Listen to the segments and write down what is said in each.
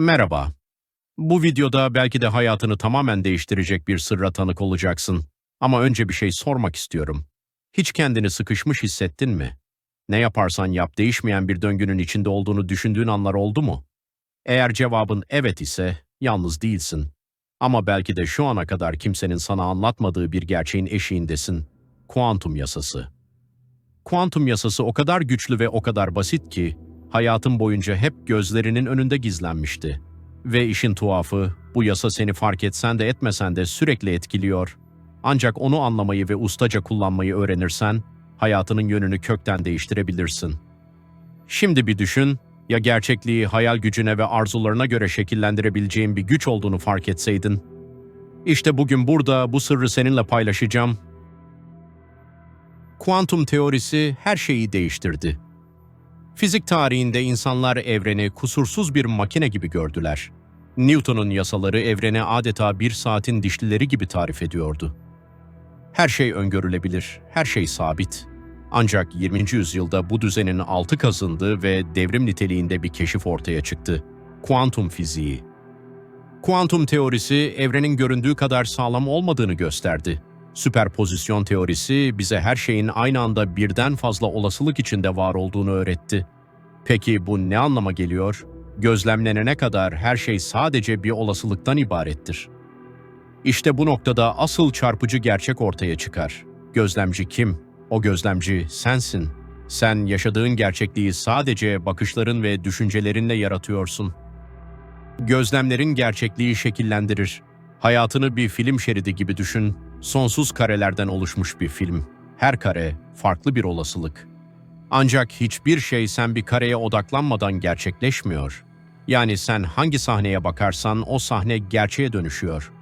Merhaba. Bu videoda belki de hayatını tamamen değiştirecek bir sırra tanık olacaksın. Ama önce bir şey sormak istiyorum. Hiç kendini sıkışmış hissettin mi? Ne yaparsan yap değişmeyen bir döngünün içinde olduğunu düşündüğün anlar oldu mu? Eğer cevabın evet ise yalnız değilsin. Ama belki de şu ana kadar kimsenin sana anlatmadığı bir gerçeğin eşiğindesin. Kuantum yasası. Kuantum yasası o kadar güçlü ve o kadar basit ki hayatın boyunca hep gözlerinin önünde gizlenmişti. Ve işin tuhafı, bu yasa seni fark etsen de etmesen de sürekli etkiliyor. Ancak onu anlamayı ve ustaca kullanmayı öğrenirsen, hayatının yönünü kökten değiştirebilirsin. Şimdi bir düşün, ya gerçekliği hayal gücüne ve arzularına göre şekillendirebileceğin bir güç olduğunu fark etseydin? İşte bugün burada bu sırrı seninle paylaşacağım. Kuantum teorisi her şeyi değiştirdi. Fizik tarihinde insanlar evreni kusursuz bir makine gibi gördüler. Newton'un yasaları evreni adeta bir saatin dişlileri gibi tarif ediyordu. Her şey öngörülebilir, her şey sabit. Ancak 20. yüzyılda bu düzenin altı kazındı ve devrim niteliğinde bir keşif ortaya çıktı. Kuantum fiziği. Kuantum teorisi evrenin göründüğü kadar sağlam olmadığını gösterdi. Süperpozisyon teorisi bize her şeyin aynı anda birden fazla olasılık içinde var olduğunu öğretti. Peki bu ne anlama geliyor? Gözlemlenene kadar her şey sadece bir olasılıktan ibarettir. İşte bu noktada asıl çarpıcı gerçek ortaya çıkar. Gözlemci kim? O gözlemci sensin. Sen yaşadığın gerçekliği sadece bakışların ve düşüncelerinle yaratıyorsun. Gözlemlerin gerçekliği şekillendirir. Hayatını bir film şeridi gibi düşün. Sonsuz karelerden oluşmuş bir film. Her kare farklı bir olasılık. Ancak hiçbir şey sen bir kareye odaklanmadan gerçekleşmiyor. Yani sen hangi sahneye bakarsan o sahne gerçeğe dönüşüyor.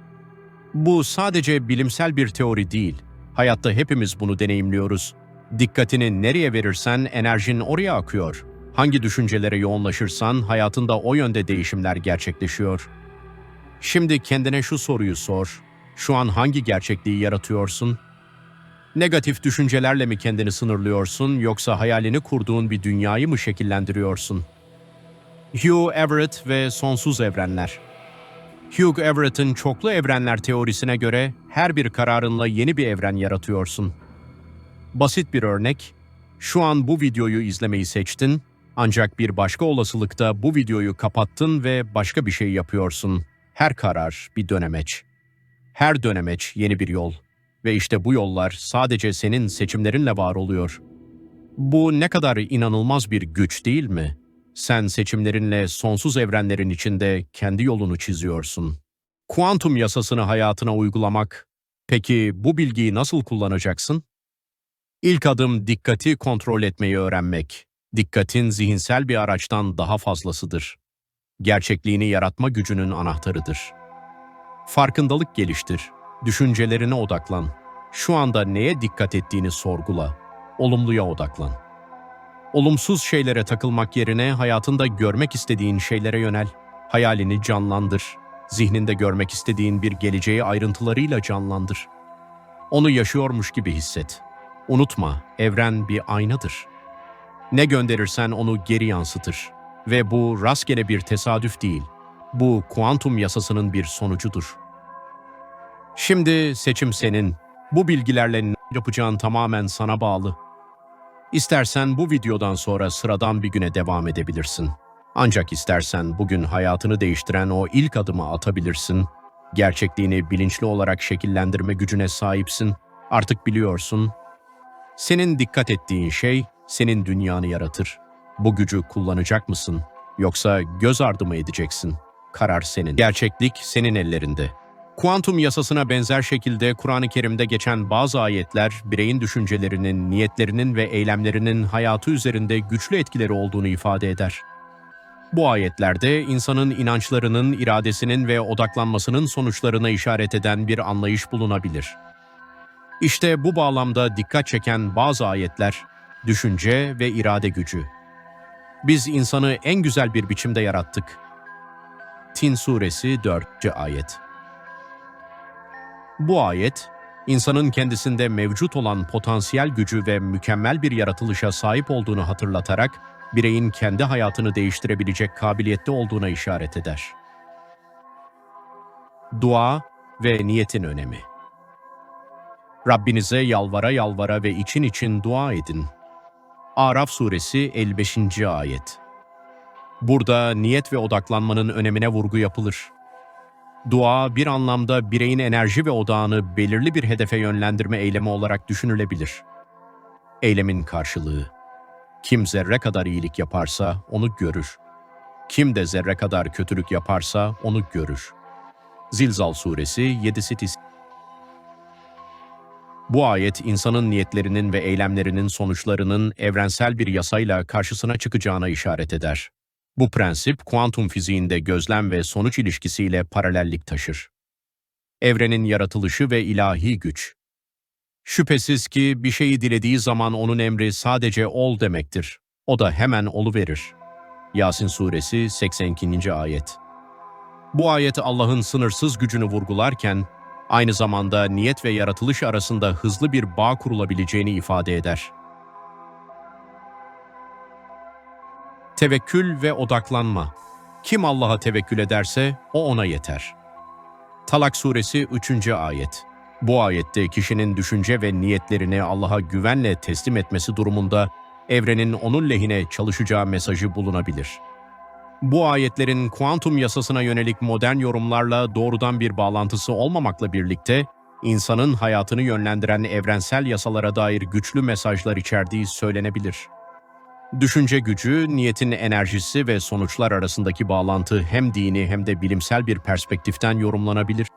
Bu sadece bilimsel bir teori değil. Hayatta hepimiz bunu deneyimliyoruz. Dikkatini nereye verirsen enerjin oraya akıyor. Hangi düşüncelere yoğunlaşırsan hayatında o yönde değişimler gerçekleşiyor. Şimdi kendine şu soruyu sor. Şu an hangi gerçekliği yaratıyorsun? Negatif düşüncelerle mi kendini sınırlıyorsun yoksa hayalini kurduğun bir dünyayı mı şekillendiriyorsun? Hugh Everett ve Sonsuz Evrenler Hugh Everett'in çoklu evrenler teorisine göre her bir kararınla yeni bir evren yaratıyorsun. Basit bir örnek, şu an bu videoyu izlemeyi seçtin ancak bir başka olasılıkta bu videoyu kapattın ve başka bir şey yapıyorsun. Her karar bir dönemeç. Her dönemeç yeni bir yol. Ve işte bu yollar sadece senin seçimlerinle var oluyor. Bu ne kadar inanılmaz bir güç değil mi? Sen seçimlerinle sonsuz evrenlerin içinde kendi yolunu çiziyorsun. Kuantum yasasını hayatına uygulamak. Peki bu bilgiyi nasıl kullanacaksın? İlk adım dikkati kontrol etmeyi öğrenmek. Dikkatin zihinsel bir araçtan daha fazlasıdır. Gerçekliğini yaratma gücünün anahtarıdır. Farkındalık geliştir. Düşüncelerine odaklan. Şu anda neye dikkat ettiğini sorgula. Olumluya odaklan. Olumsuz şeylere takılmak yerine hayatında görmek istediğin şeylere yönel. Hayalini canlandır. Zihninde görmek istediğin bir geleceği ayrıntılarıyla canlandır. Onu yaşıyormuş gibi hisset. Unutma, evren bir aynadır. Ne gönderirsen onu geri yansıtır. Ve bu rastgele bir tesadüf değil. Bu kuantum yasasının bir sonucudur. Şimdi seçim senin. Bu bilgilerle ne yapacağın tamamen sana bağlı. İstersen bu videodan sonra sıradan bir güne devam edebilirsin. Ancak istersen bugün hayatını değiştiren o ilk adımı atabilirsin. Gerçekliğini bilinçli olarak şekillendirme gücüne sahipsin. Artık biliyorsun. Senin dikkat ettiğin şey senin dünyanı yaratır. Bu gücü kullanacak mısın? Yoksa göz ardı mı edeceksin? Karar senin. Gerçeklik senin ellerinde. Kuantum yasasına benzer şekilde Kur'an-ı Kerim'de geçen bazı ayetler, bireyin düşüncelerinin, niyetlerinin ve eylemlerinin hayatı üzerinde güçlü etkileri olduğunu ifade eder. Bu ayetlerde insanın inançlarının, iradesinin ve odaklanmasının sonuçlarına işaret eden bir anlayış bulunabilir. İşte bu bağlamda dikkat çeken bazı ayetler, düşünce ve irade gücü. Biz insanı en güzel bir biçimde yarattık. Tin Suresi 4. Ayet bu ayet, insanın kendisinde mevcut olan potansiyel gücü ve mükemmel bir yaratılışa sahip olduğunu hatırlatarak bireyin kendi hayatını değiştirebilecek kabiliyette olduğuna işaret eder. Dua ve niyetin önemi Rabbinize yalvara yalvara ve için için dua edin. Araf suresi 55. ayet Burada niyet ve odaklanmanın önemine vurgu yapılır. Dua bir anlamda bireyin enerji ve odağını belirli bir hedefe yönlendirme eylemi olarak düşünülebilir. Eylemin karşılığı. Kim zerre kadar iyilik yaparsa onu görür. Kim de zerre kadar kötülük yaparsa onu görür. Zilzal suresi 7 Bu ayet insanın niyetlerinin ve eylemlerinin sonuçlarının evrensel bir yasayla karşısına çıkacağına işaret eder. Bu prensip kuantum fiziğinde gözlem ve sonuç ilişkisiyle paralellik taşır. Evrenin yaratılışı ve ilahi güç. Şüphesiz ki bir şeyi dilediği zaman onun emri sadece ol demektir. O da hemen oluverir. Yasin Suresi 82. Ayet Bu ayet Allah'ın sınırsız gücünü vurgularken, aynı zamanda niyet ve yaratılış arasında hızlı bir bağ kurulabileceğini ifade eder. Tevekkül ve odaklanma. Kim Allah'a tevekkül ederse o ona yeter. Talak suresi 3. ayet. Bu ayette kişinin düşünce ve niyetlerini Allah'a güvenle teslim etmesi durumunda evrenin onun lehine çalışacağı mesajı bulunabilir. Bu ayetlerin kuantum yasasına yönelik modern yorumlarla doğrudan bir bağlantısı olmamakla birlikte, insanın hayatını yönlendiren evrensel yasalara dair güçlü mesajlar içerdiği söylenebilir. Düşünce gücü, niyetin enerjisi ve sonuçlar arasındaki bağlantı hem dini hem de bilimsel bir perspektiften yorumlanabilir.